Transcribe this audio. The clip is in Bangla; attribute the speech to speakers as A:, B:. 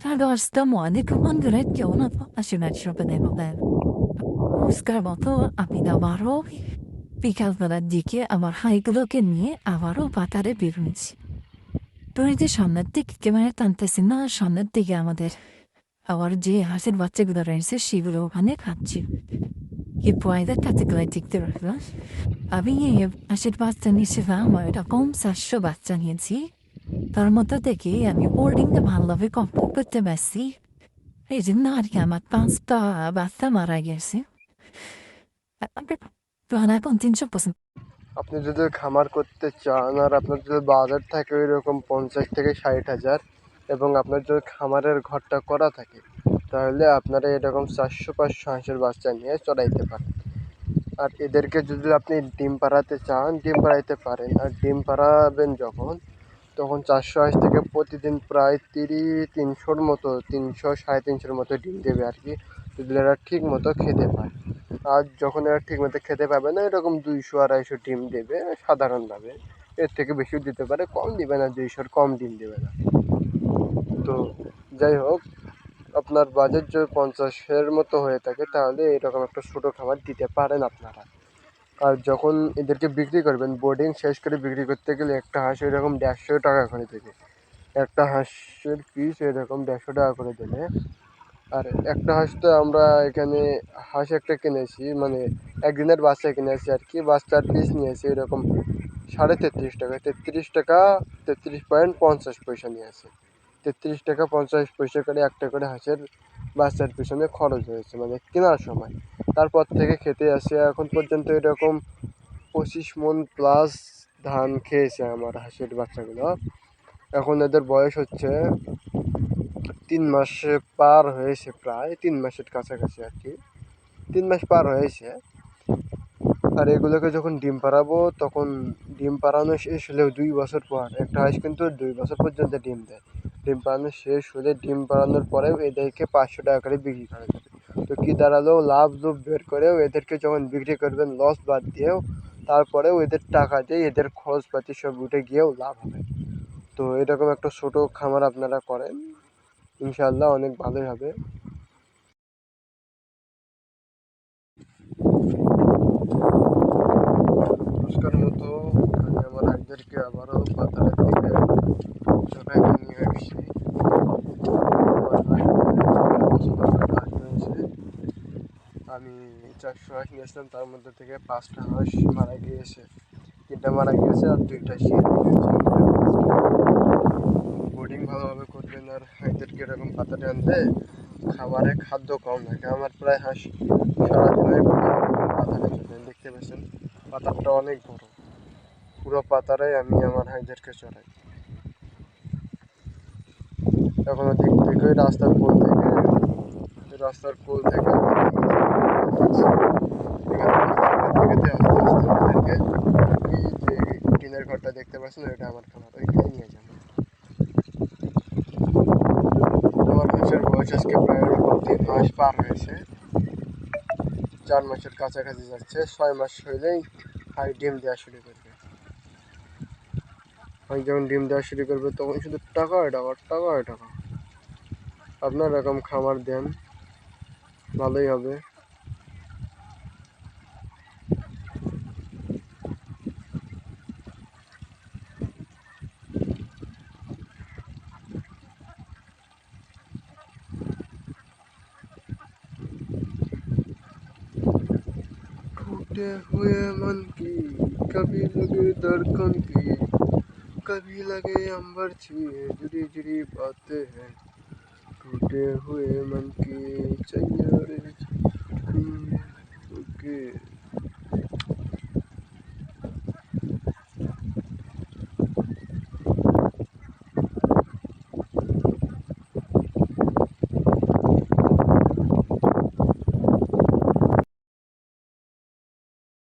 A: Stiamo anche con direzione আসলে বলেন পুরস্কার মতো আমি আবারও বিকালবেলার দিকে আমার হাইগুলোকে নিয়ে আবারও বাজারে বেরোচ্ছি ট্রেনটি সামনের দিকে ক্যামেরা টানতেছি না সামনের দিকে আমাদের আবার যে হাঁসের বাচ্চাগুলো রয়েছে সেগুলো ওখানে খাচ্ছি এই পয়দা কাতেগুলো দেখতে রাখলাম আমি এই হাঁসের বাচ্চা নিয়েছিলাম এরকম চারশো বাচ্চা নিয়েছি তার মধ্যে থেকে আমি বোর্ডিংটা ভালোভাবে কমপ্লিট করতে পারছি এই জন্য আর কি আমার পাঁচটা বাচ্চা মারা গেছে এখন তিনশো পর্যন্ত
B: আপনি যদি খামার করতে চান আর আপনার যদি বাজার থাকে ওই রকম পঞ্চাশ থেকে ষাট হাজার এবং আপনার যদি খামারের ঘরটা করা থাকে তাহলে আপনারা এরকম চারশো পাঁচশো হাঁসের বাচ্চা নিয়ে চড়াইতে পারেন আর এদেরকে যদি আপনি ডিম পাড়াতে চান ডিম পাড়াইতে পারেন আর ডিম পাড়াবেন যখন তখন চারশো হাঁস থেকে প্রতিদিন প্রায় তিরিশ তিনশোর মতো তিনশো সাড়ে তিনশোর মতো ডিম দেবে আর কি। যদি এরা ঠিক মতো খেতে পায়। আর যখন এরা ঠিক মতো খেতে পাবে না, এরকম দুইশো আড়াইশো ডিম দেবে, সাধারণভাবে। এর থেকে বেশিও দিতে পারে, কম দিবে না, দুইশোর কম ডিম দেবে না। তো যাই হোক, আপনার বাজেট যদি পঞ্চাশের মতো হয়ে থাকে, তাহলে এরকম একটা ছোটো খাবার দিতে পারেন আপনারা। আর যখন এদেরকে বিক্রি করবেন বোর্ডিং শেষ করে বিক্রি করতে গেলে একটা হাঁস এরকম দেড়শো টাকা করে দেবে। একটা হাঁসের পিস এরকম দেড়শো টাকা করে দেবে। আর একটা হাঁস তো আমরা এখানে হাঁস একটা কিনেছি মানে একদিনের বাচ্চা কিনেছি আর কি, বাচ্চার পিস নিয়েছি এরকম সাড়ে তেত্রিশ টাকা। তেত্রিশ টাকা, তেত্রিশ পয়েন্ট পঞ্চাশ পয়সা নিয়েছে। তেত্রিশ টাকা, পঞ্চাশ পয়সা করে একটা করে হাঁসের বাচ্চার পিছনে খরচ হয়েছে মানে কেনার সময়। তারপর থেকে খেতে আসে। এখন পর্যন্ত এরকম পঁচিশ মন প্লাস ধান খেয়েছে আমার হাঁসের বাচ্চাগুলো। এখন এদের বয়স হচ্ছে তিন মাসে পার হয়েছে প্রায়, তিন মাসের কাছাকাছি আর কি। তিন মাস পার হয়েছে। আর এগুলোকে যখন ডিম পাড়াবো, তখন ডিম পাড়ানো শেষ হলেও দুই বছর পর, একটা হাঁস কিন্তু দুই বছর পর্যন্ত ডিম দেয়। ডিম পাড়ানো শেষ হলে ডিম পাড়ানোর পরেও এদেরকে পাঁচশো টাকা করে বিক্রি করা যাবে তো কী দাঁড়াল? লাভ লোভ বের করেও এদেরকে যখন বিক্রি করবেন লস বাদ দিয়েও তারপরেও এদের টাকা দিয়ে এদের খরচপাতি সব উঠে গিয়েও লাভ হবে। তো এরকম একটা ছোটো খামার আপনারা করেন ইনশাল্লাহ অনেক ভালোই হবে। নমস্কার মতো আমি আমার আবারও পাতার দিকে নিয়ে আসছি। চারশো হাঁস নিয়েছিলাম, তার মধ্যে থেকে পাঁচটা হাঁস মারা গিয়েছে। তিনটা মারা গিয়েছে আর দুইটা বোর্ডিং ভালোভাবে করবেন আর এদেরকে এরকম পাতাটা আনতে, খাবারে খাদ্য কম থাকে আমার প্রায় হাঁস সারাদিনে পাতাটা খেতেন দেখতে পাচ্ছেন? পাতাটা অনেক বড়। পুরো পাতারাই আমি আমার হাঁসদেরকে চড়াই। এখন দিক থেকে রাস্তার কোল থেকে, রাস্তার কোল থেকে এই যে টিনের দেখতে পাচ্ছেন আমার খাবার ওইখানে নিয়ে যাব। আমার হাঁসের বয়স আজকে প্রায় ওরকম তিন মাস পার হয়েছে। চার মাসের কাছাকাছি যাচ্ছে, ছয় মাস হইলেই হাই ডিম দেওয়া শুরু করবে। হাই যখন ডিম দেওয়া শুরু করবে, তখন শুধু টাকা টাকা টাকা টাকা। আপনার এরকম খাবার দেন, ভালোই হবে। टूटे हुए मन की, कभी लगे धड़कन की, कभी लगे अंबर छुए जुड़ी जुड़ी बातें हैं, टूटे हुए मन की चाहिए